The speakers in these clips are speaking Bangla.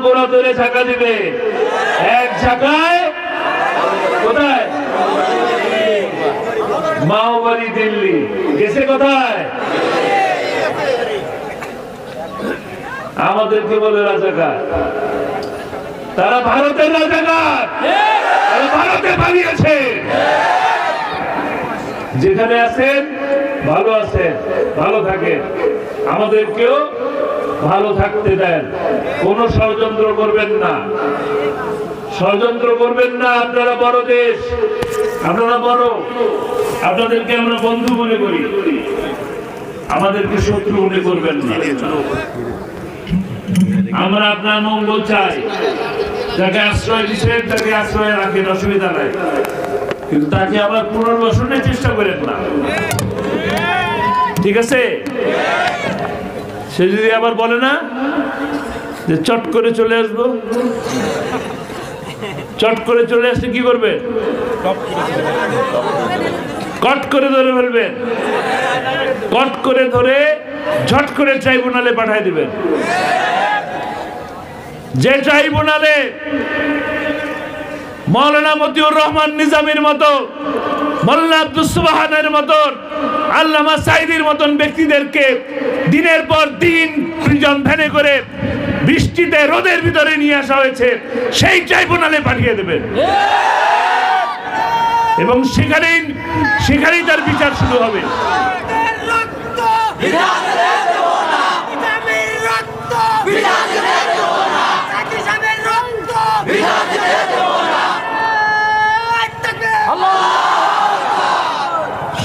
ঝাঁকা দিবে। এক ঝাঁকায়, কোথায়? মাওবাড়ি দিল্লি। গেছে কোথায়? আমাদেরকে বলে রাজাকার। তারা ভারতের রাজাকার। ভারতে পালিয়েছে। যেখানে আছেন, ভালো আছেন, ভালো থাকেন। আমাদেরকেও ভালো থাকতে দেন। কোন ষড়যন্ত্র করবেন না। ষড়যন্ত্র করবেন না, আপনারা বড় দেশ। আপনারা বড়। আপনাদেরকে আমরা বন্ধু মনে করি। আমাদেরকে শত্রু মনে করবেন না। আমরা আপনার মঙ্গল চাই। যাকে আশ্রয় দিচ্ছেন, তাকে আশ্রয় রাখেন, অসুবিধা নাই। কিন্তু তাকে আবার পুনর্বাসনের চেষ্টা করেন না। ঠিক আছে? সে যদি আবার বলে না, যে চট করে চলে আসব, চট করে চলে আসলে কি করবে? কট করে ধরে ফেলবেন কট করে ধরে ঝট করে ট্রাইব্যুনালে পাঠায় দিবেন যে ট্রাইব্যুনালে মৌলানা মতিউর রহমান নিজামের মতো মোল্লা আব্দুল সুবাহানের মতন আল্লামা সাইদির মতন ব্যক্তিদেরকে দিনের পর দিন প্রিজন ভ্যানে করে বৃষ্টিতে রোদের ভিতরে নিয়ে আসা হয়েছে, সেই ট্রাইব্যুনালে পাঠিয়ে দেবে এবং সেখানেই সেখানেই তার বিচার শুরু হবে রক্ত ইসলামের রক্ত সাকি সাহেবের রক্ত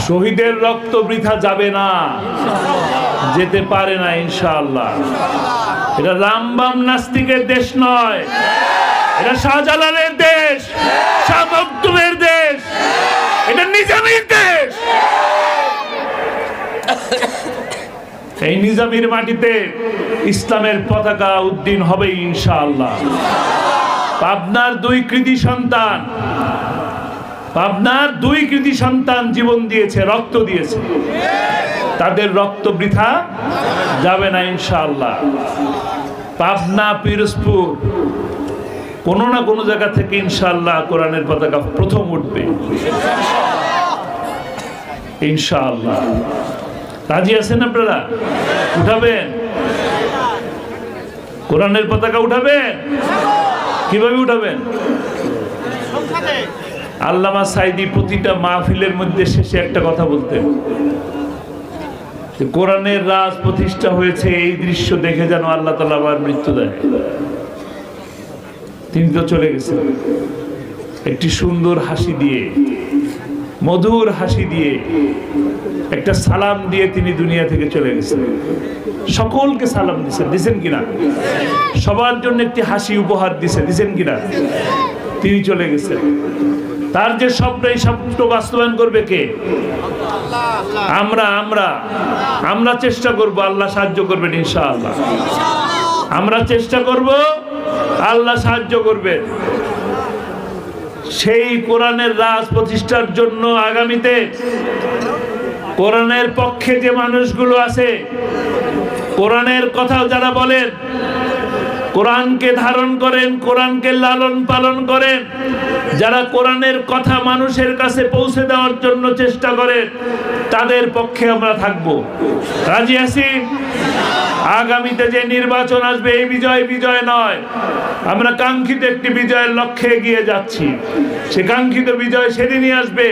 শহীদের রক্ত বৃথা যাবে না। যেতে পারে না, ইনশাআল্লাহ। এটা রামবাম নাস্তিকের দেশ নয়। এটা শাহজালালের দেশ। শাহ মখদুমের দেশ। এটা নিজামীর দেশ। এই নিজামীর মাটিতে ইসলামের পতাকা উদ্দিন হবে ইনশাআল্লাহ। পাবনার দুই কৃতি সন্তান পাবনার দুই কৃতি সন্তান জীবন দিয়েছে, রক্ত দিয়েছে। তাদের রক্ত বৃথা যাবে না ইনশাআল্লাহ। পাবনা, পিরোজপুর, কোনো না কোনো জায়গা থেকে ইনশাআল্লাহ কোরআনের পতাকা প্রথম উঠবে। ইনশাআল্লাহ। রাজি আছেন আপনারা? উঠাবেন? কোরআনের পতাকা উঠাবেন? কীভাবে উঠাবেন? আল্লামা সাইদি প্রতিটা মাহফিলের মধ্যে শেষে একটা কথা বলতেন। কোরআনের রাজ প্রতিষ্ঠা হয়েছে, এই দৃশ্য দেখে যেন আল্লাহ তালা আবার মৃত্যু দেয়। তিনি তো চলে গেছেন। একটি সুন্দর হাসি দিয়ে, মধুর হাসি দিয়ে, একটা সালাম দিয়ে তিনি দুনিয়া থেকে চলে গেছেন। সকলকে সালাম দিছেন। দিছেন কিনা? সবার জন্য একটি হাসি উপহার দিছে দিছেন কিনা? তিনি চলে গেছেন। তার যে স্বপ্ন, এই স্বপ্ন বাস্তবায়ন করবে কে? আমরা আমরা। আমরা চেষ্টা করব, আল্লাহ সাহায্য করবেন, ইনশাআল্লাহ। আমরা চেষ্টা করব, আল্লাহ সাহায্য করবেন। সেই কোরআনের রাজ প্রতিষ্ঠার জন্য আগামীতে কোরআনের পক্ষে যে মানুষগুলো আছে, কোরআনের কথা যারা বলেন কোরআনকে ধারণ করেন কোরআনকে লালন পালন করেন। যারা কোরআনের কথা মানুষের কাছে পৌঁছে দেওয়ার জন্য চেষ্টা করেন তাদের পক্ষে আমরা থাকব। রাজি আছি? আগামীতে যে নির্বাচন আসবে এই বিজয় বিজয় নয়। আমরা কাঙ্ক্ষিত একটি বিজয়ের লক্ষ্যে এগিয়ে যাচ্ছি। সে কাঙ্ক্ষিত বিজয় সেদিনই আসবে।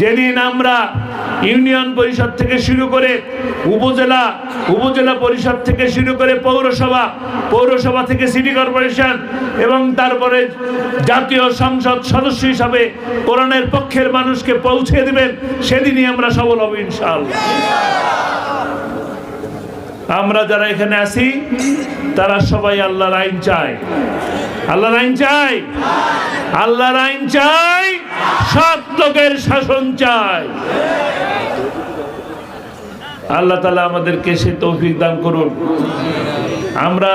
যেদিন আমরা ইউনিয়ন পরিষদ থেকে শুরু করে উপজেলা উপজেলা পরিষদ থেকে শুরু করে পৌরসভা পৌরসভা থেকে সিটি কর্পোরেশন এবং তারপরে জাতীয় সংসদ সদস্য হিসাবে কোরআনের পক্ষের মানুষকে পৌঁছে দিবেন, সেদিনই আমরা সবল হব ইনশাআল্লাহ। আমরা যারা এখানে আছি, তারা সবাই আল্লাহর আইন চায়। আল্লাহর আইন চাই আল্লাহর আইন চাই সৎ লোকের শাসন চাই আল্লাহ তালা আমাদেরকে সে তৌফিক দান করুন। আমরা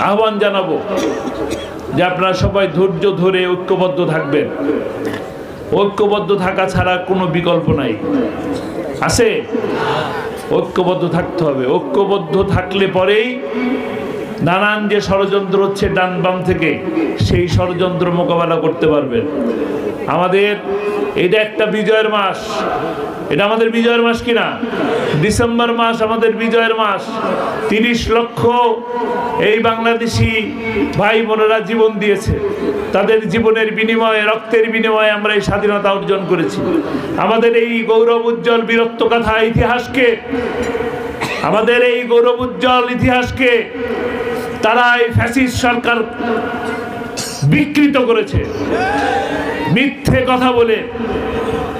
আহ্বান জানাব যে আপনারা সবাই ধৈর্য ধরে ঐক্যবদ্ধ থাকবেন। ঐক্যবদ্ধ থাকা ছাড়া কোনো বিকল্প নাই। আছে? ঐক্যবদ্ধ থাকতে হবে। ঐক্যবদ্ধ থাকলে পরেই নানান যে ষড়যন্ত্র হচ্ছে ডান বাম থেকে, সেই ষড়যন্ত্র মোকাবেলা করতে পারবেন। আমাদের এটা একটা বিজয়ের মাস। এটা আমাদের বিজয়ের মাস কিনা? ডিসেম্বর মাস আমাদের বিজয়ের মাস। তিরিশ লক্ষ এই বাংলাদেশি ভাই বোনেরা জীবন দিয়েছে। তাদের জীবনের বিনিময়ে, রক্তের বিনিময়ে আমরা এই স্বাধীনতা অর্জন করেছি। আমাদের এই গৌরব উজ্জ্বল বীরত্ব কথা ইতিহাসকে, আমাদের এই গৌরব উজ্জ্বল ইতিহাসকে তারা এই ফ্যাসিস্ট সরকার বিকৃত করেছে। মিথ্যে কথা বলে,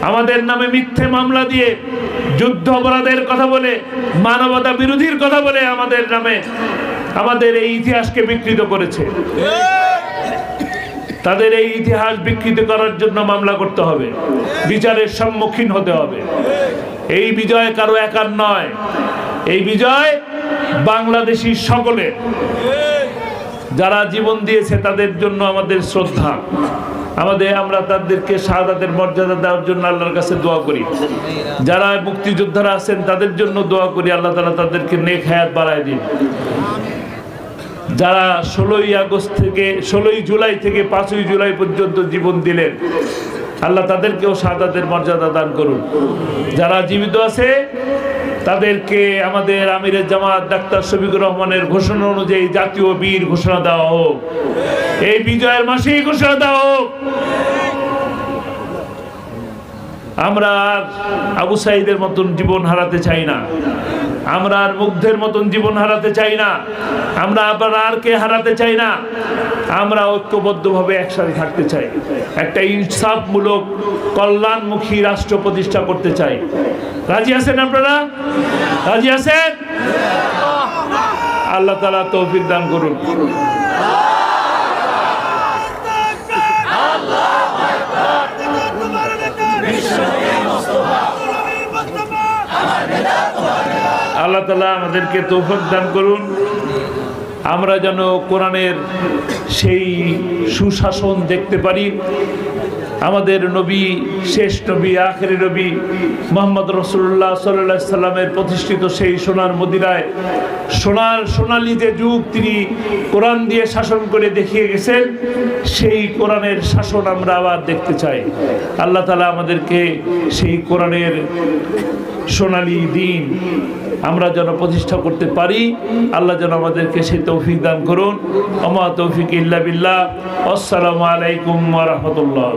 আমাদের নামে মিথ্যে মামলা দিয়ে, যুদ্ধ অপরাধের কথা বলে, মানবতা বিরোধীর কথা বলে আমাদের নামে, আমাদের এই ইতিহাসকে বিকৃত করেছে। তাদের এই ইতিহাস বিকৃত করার জন্য মামলা করতে হবে, বিচারের সম্মুখীন হতে হবে। এই বিজয় কারও একার নয়, এই বিজয় বাংলাদেশি সকলে যারা জীবন দিয়েছে তাদের জন্য আমাদের শ্রদ্ধা। আমাদের, আমরা তাদেরকে শাহাদাতের মর্যাদা দেওয়ার জন্য আল্লাহর কাছে দোয়া করি। যারা মুক্তিযোদ্ধারা আছেন, তাদের জন্য দোয়া করি, আল্লাহ তালা তাদেরকে নেক হায়াত বাড়ায় দিন। যারা ষোলোই আগস্ট থেকে, ষোলোই জুলাই থেকে পাঁচই জুলাই পর্যন্ত জীবন দিলেন, আল্লাহ তাদেরকেও সাদাতের মর্যাদা দান করুন। যারা জীবিত আছে তাদেরকে আমাদের আমিরের জামাত ডাক্তার শফিকুর রহমানের ঘোষণা অনুযায়ী জাতীয় বীর ঘোষণা দেওয়া হোক। এই বিজয়ের মাসেই ঘোষণা দেওয়া হোক। আমরা আর আবু সাইদের মতন জীবন হারাতে চাই না। আমরা আর মুগ্ধের মতন জীবন হারাতে চাই না। আমরা আবার আর কে হারাতে চাই না। আমরা ঐক্যবদ্ধভাবে একসাথে থাকতে চাই। একটা ইনসাফমূলক, কল্যাণমুখী রাষ্ট্র প্রতিষ্ঠা করতে চাই। রাজি আছেন আপনারা? রাজি আছেন? আল্লাহ তালা তৌফিক দান করুন। আল্লাহ তালা আমাদেরকে তৌফিক দান করুন। আমরা যেন কোরআনের সেই সুশাসন দেখতে পারি। আমাদের নবী, শেষ নবী, আখেরি নবী মোহাম্মদ রসুল্লাহ সাল্লাহ সাল্লামের প্রতিষ্ঠিত সেই সোনার মদিরায় সোনার সোনালি যে যুগ তিনি কোরআন দিয়ে শাসন করে দেখিয়ে গেছেন, সেই কোরআনের শাসন আমরা আবার দেখতে চাই। আল্লাহ তালা আমাদেরকে সেই কোরআনের সোনালি দিন। আমরা যেন প্রতিষ্ঠা করতে পারি, আল্লাহ যেন আমাদেরকে সে তৌফিক দান করুন। আমা তৌফিক ইল্লা বিল্লাহ। আসসালামু আলাইকুম রাহমাতুল্লাহ।